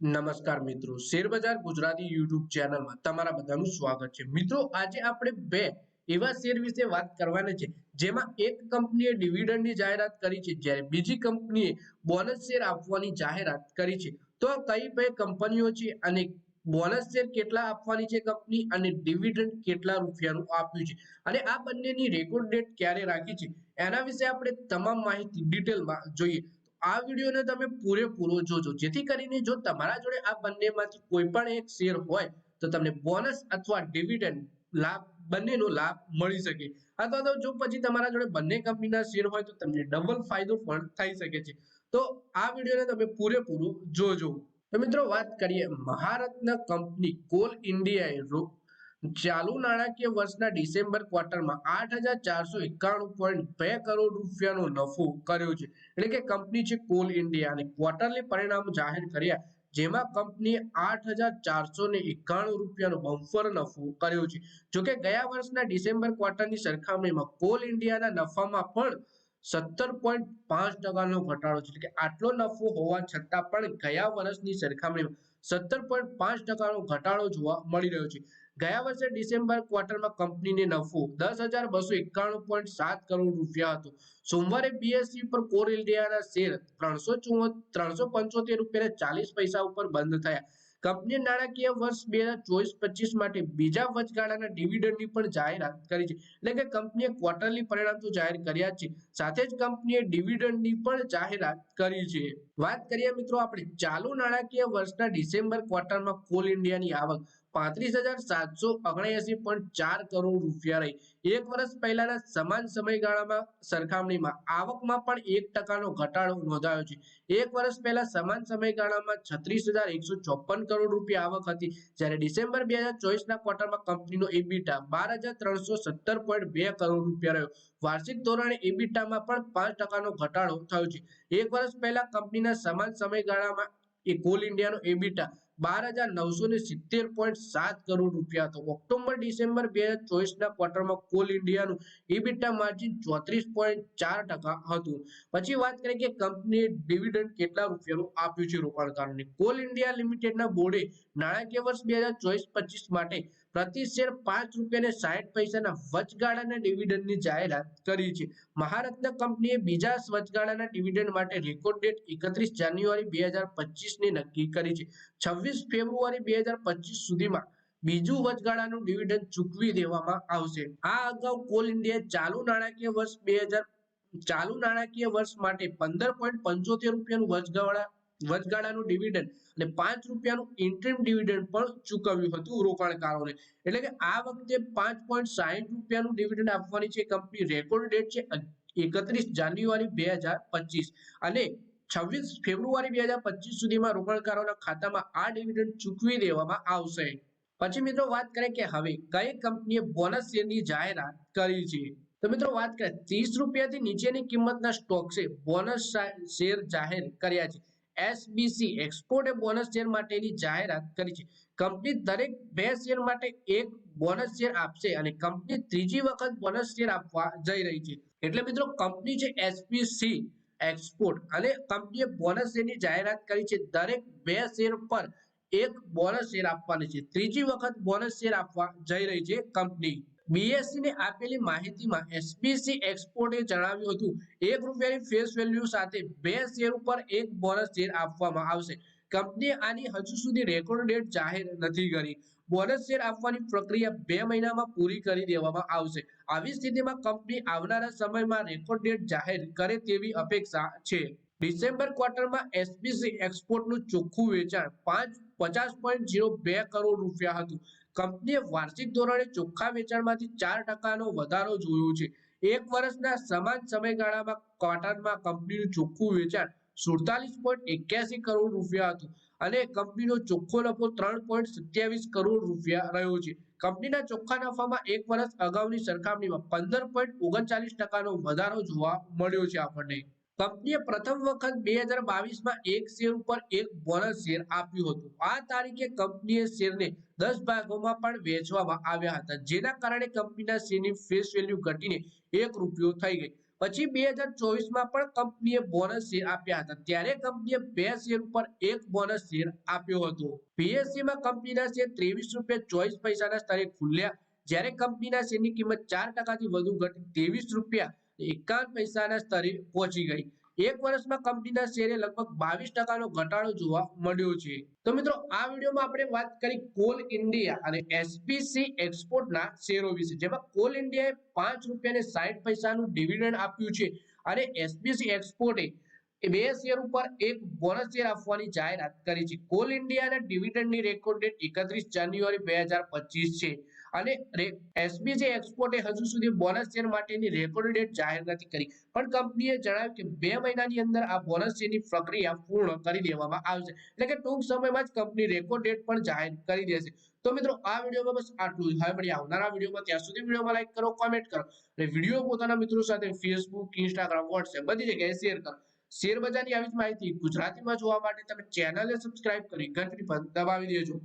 નમસ્કાર મિત્રો. શેરબજાર ગુજરાતી યુટ્યુબ ચેનલમાં તમારા બધાનું સ્વાગત છે. મિત્રો, આજે આપણે બે એવા શેર વિશે વાત કરવાની છે, જેમાં એક કંપનીએ ડિવિડન્ડની જાહેરાત કરી છે, જ્યારે બીજી કંપનીએ બોનસ શેર આપવાની જાહેરાત કરી છે. તો કઈ બે કંપનીઓ છે અને બોનસ શેર કેટલા આપવાની છે કંપની અને ડિવિડન્ડ કેટલા રૂપિયાનું આપ્યું છે? અને આ બંનેની રેકોર્ડ ડેટ ક્યારે રાખી છે? એના વિશે આપણે તમામ માહિતી ડિટેલમાં જોઈએ. આ વિડીયોને તમે પૂરેપૂરો જોજો. જેથી કરીને જો તમારા જોડે આ બંનેમાંથી કોઈ પણ એક શેર હોય, તો તમને બોનસ અથવા ડિવિડન્ડ લાભ, બંનેનો લાભ મળી શકે. અથવા તો જો પછી તમારા જોડે બંને કંપનીના શેર હોય, તો તમને ડબલ ફાયદો પણ થઈ શકે છે. તો આ વિડીયોને તમે પૂરેપૂરું જોજો. તો મિત્રો, વાત કરીએ મહારત્ન કંપની કોલ ઇન્ડિયાએ ચાલુ નાણાકીય વર્ષના ડિસેમ્બર ક્વાર્ટરમાં આઠ હજાર ચારસો એકાણું પોઈન્ટ બે કરોડ રૂપિયાનો નફો કર્યો છે. એટલે કે કંપની છે કોલ ઇન્ડિયા ક્વાર્ટરલી પરિણામ જાહેર કર્યા જેમાં કંપનીએ આઠ હજાર ચારસો ને એકાણું રૂપિયાનો બમ્ફર નફો કર્યો છે. જોકે ગયા વર્ષના ડિસેમ્બર ક્વાર્ટરની સરખામણીમાં કોલ ઇન્ડિયાના નફામાં પણ સત્તર પોઈન્ટ પાંચ ટકાનો ઘટાડો છે. એટલે કે આટલો નફો હોવા છતાં પણ ગયા વર્ષની સરખામણીમાં સત્તર પોઈન્ટ પાંચ ટકાનો ઘટાડો જોવા મળી રહ્યો છે. ગયા વર્ષે ડિસેમ્બર ક્વાર્ટરમાં કંપનીને નફો દસ હજાર બસો એકાણું પોઈન્ટ સાત કરોડ રૂપિયા હતો. સોમવારે બીએસસી પર કોર ઇન્ડિયાના શેર ત્રણસો ત્રણસો પંચોતેર રૂપિયા ચાલીસ પૈસા ઉપર બંધ થયા. કંપનીએ નાણાકીય વર્ષ બે હજાર ચોવીસ પચીસ માટે બીજા વચગાળાના ડિવિડન્ડની પણ જાહેરાત કરી છે. એટલે કે કંપનીએ ક્વાર્ટરલી પરિણામ તો જાહેર કર્યા છે. સાથે જ કંપનીએ ડિવિડન્ડની પણ જાહેરાત કરી છે. વાત કરીએ મિત્રો આપણે ચાલુ નાણાકીય વર્ષના ડિસેમ્બર ક્વાર્ટરમાં કોલ ઇન્ડિયાની આવક ડિસેમ્બર બે હજાર ચોવીસના ક્વાર્ટરમાં કંપનીનો એબીટા બાર હજાર ત્રણસો સત્તર પોઈન્ટ બે કરોડ રૂપિયા રહ્યો. વાર્ષિક ધોરણે એબીટામાં પણ પાંચ ટકાનો ઘટાડો થયો છે. એક વર્ષ પહેલા કંપનીના સમાન સમયગાળામાં એ કોલ ઇન્ડિયાનો એબીટા નાણાકીય વર્ષ બે હજાર ચોવીસ પચીસ માટે પ્રતિ પાંચ રૂપિયા ને સાહીઠ પૈસાના વચગાળાના ડિવિડન્ડની જાહેરાત કરી છે. મહારત્ન કંપનીએ બીજા વચગાળાના ડિવિડન્ડ માટે રેકોર્ડ ડેટ એકત્રીસ જાન્યુઆરી બે હજાર પચીસની નક્કી કરી છે. છવ્વીસ ફેબ્રુઆરી બે હજાર પચીસ સુધીમાં બીજું વચગાળાનું ડિવિડન્ડ ચૂકવી દેવામાં આવશે. આ અગાઉ કોલ ઇન્ડિયા ચાલુ નાણાકીય વર્ષ બે હજાર, ચાલુ નાણાકીય વર્ષ માટે પંદર પોઈન્ટ પંચોતેર રૂપિયાનું વચગાળા, વચગાળાનું ડિવિડન્ડ અને પાંચ રૂપિયાનું ઇન્ટરિમ ડિવિડન્ડ પણ ચૂકવ્યું હતું રોકાણકારોને. એટલે કે આ વખતે પાંચ પોઈન્ટ સાહીઠ રૂપિયાનું ડિવિડન્ડ આપવાની છે કંપની રેકોર્ડ ડેટ છે એકત્રીસ જાન્યુઆરી બે હજાર પચીસ. અને છવ્વીસ ફેબ્રુઆરી બે હજાર પચીસ સુધીમાં રોકાણકારોના ખાતામાં આ ડિવિડન્ડ ચૂકવી દેવામાં આવશે. પછી મિત્રો વાત કરીએ કે હવે કઈ કંપનીએ બોનસ શેરની જાહેરાત કરી છે? તો મિત્રો વાત કરીએ ત્રીસ રૂપિયાથી નીચેની કિંમતના સ્ટોક્સે બોનસ શેર જાહેર કર્યા છે. એસબીસી એક્સપોર્ટે બોનસ શેર માટેની જાહેરાત કરી છે. કંપની દરેક બે શેર માટે એક બોનસ શેર આપશે અને કંપની ત્રીજી વખત બોનસ શેર આપવા જઈ રહી છે. એટલે મિત્રો કંપની છે એસપીસી એક્સપોર્ટ અને કંપનીએ બોનસ શેરની જાહેરાત કરી છે, દરેક બે શેર પર એક બોનસ શેર આપવાની છે. ત્રીજી વખત બોનસ શેર આપવા જઈ રહી છે કંપની બીએસસી ને આપેલી માહિતીમાં એસબીસી એક્સપોર્ટે જણાવ્યું હતું, એક રૂપિયાની ફેસ વેલ્યુ સાથે બે શેર ઉપર એક બોનસ શેર આપવામાં આવશે. કંપનીએ આની હજુ સુધી રેકોર્ડ ડેટ જાહેર નથી કરી. બોનસ શેર આપવાની પ્રક્રિયા બે મહિનામાં પૂરી કરી દેવામાં આવશે. આવી સ્થિતિમાં કંપની આવનારા સમયમાં રેકોર્ડ ડેટ જાહેર કરે તેવી અપેક્ષા છે. ડિસેમ્બર ક્વાર્ટરમાં એસપીસી એક્સપોર્ટનું ચોખ્ખું વેચાણ પાંચ પચાસ પોઈન્ટ ઝીરો બે કરોડ રૂપિયા હતું. કંપનીએ વાર્ષિક ધોરણે ચોખ્ખા વેચાણમાંથી ચાર ટકાનો વધારો જોયો છે. એક વર્ષના સમાન સમયગાળામાં ક્વાર્ટરમાં કંપનીનું ચોખ્ખું વેચાણ સુડતાલીસ પોઈન્ટ એક્યાસી કરોડ રૂપિયા હતું. અને કંપનીનો ચોખ્ખો નફો ત્રણ પોઈન્ટ સત્યાવીસ કરોડ રૂપિયા રહ્યો છે. કંપનીના ચોખ્ખા નફામાં એક વર્ષ અગાઉની સરખામણીમાં પંદર પોઈન્ટ ઓગણચાલીસ ટકાનો વધારો જોવા મળ્યો છે આપણને. કંપનીએ પ્રથમ વખત બે હજાર બાવીસમાં એક શેર ઉપર એક બોનસ શેર આપ્યું હતું. આ તારીખે કંપનીએ શેરને દસ ભાગોમાં પણ વેચવામાં આવ્યા હતા, જેના કારણે કંપનીના શેરની ફેસ વેલ્યુ ઘટીને એક રૂપિયો થઈ ગઈ. પછી બે હજાર ચોવીસમાં પણ કંપનીએ બોનસ શેર આપ્યા હતા. ત્યારે કંપનીએ બે શેર ઉપર એક બોનસ શેર આપ્યો હતો. BSE માં કંપનીના શેર ત્રેવીસ રૂપિયા ચોવીસ પૈસાના સ્તરે ખુલ્યા. જ્યારે કંપનીના શેરની કિંમત ચાર ટકાથી વધુ ઘટી ત્રેવીસ રૂપિયા એકાવન પૈસાના સ્તરે પહોંચી ગઈ. એક વર્ષમાં કંપનીના શેરે લગભગ બાવીસ ટકાનો ઘટાડો જોવા મળ્યો છે. તો મિત્રો, આ વિડીયોમાં આપણે વાત કરી કોલ ઇન્ડિયા અને એસપીસી એક્સપોર્ટના શેરો વિશે. જેમાં કોલ ઇન્ડિયાએ પાંચ રૂપિયા સાઠ પૈસાનું ડિવિડન્ડ આપ્યું છે અને એસપીસી એક્સપોર્ટે બે શેર ઉપર એક બોનસ શેર આપવાની જાહેરાત કરી છે. કોલ ઇન્ડિયાના ડિવિડન્ડની રેકોર્ડ ડેટ એકત્રીસ જાન્યુઆરી બે છે. અને એસબીસી એક્સપોર્ટે હજુ સુધી બોનસ શેર માટેની રેકોર્ડ ડેટ જાહેર નથી કરી. પણ કંપનીએ જણાવ્યું કે બે મહિનાની અંદર આ બોનસ શેરની પ્રક્રિયા પૂર્ણ કરી દેવામાં આવશે એટલે કે ટૂંક સમયમાં જ કંપની રેકોર્ડ ડેટ પણ જાહેર કરી દેશે. તો મિત્રો, આ વિડીયોમાં બસ આટલું જ. હવે મળી આવનારા વિડીયોમાં. ત્યાં સુધી વિડીયોમાં લાઈક કરો કોમેન્ટ કરો. અને વીડિયો પોતાના મિત્રો સાથે ફેસબુક ઇન્સ્ટાગ્રામ વોટ્સએપ બધી જગ્યાએ શેર કરો. શેર બજારની આવી જ માહિતી ગુજરાતીમાં જોવા માટે તમે ચેનલને સબસ્ક્રાઇબ કરી ઘંટડી પર દબાવી દેજો.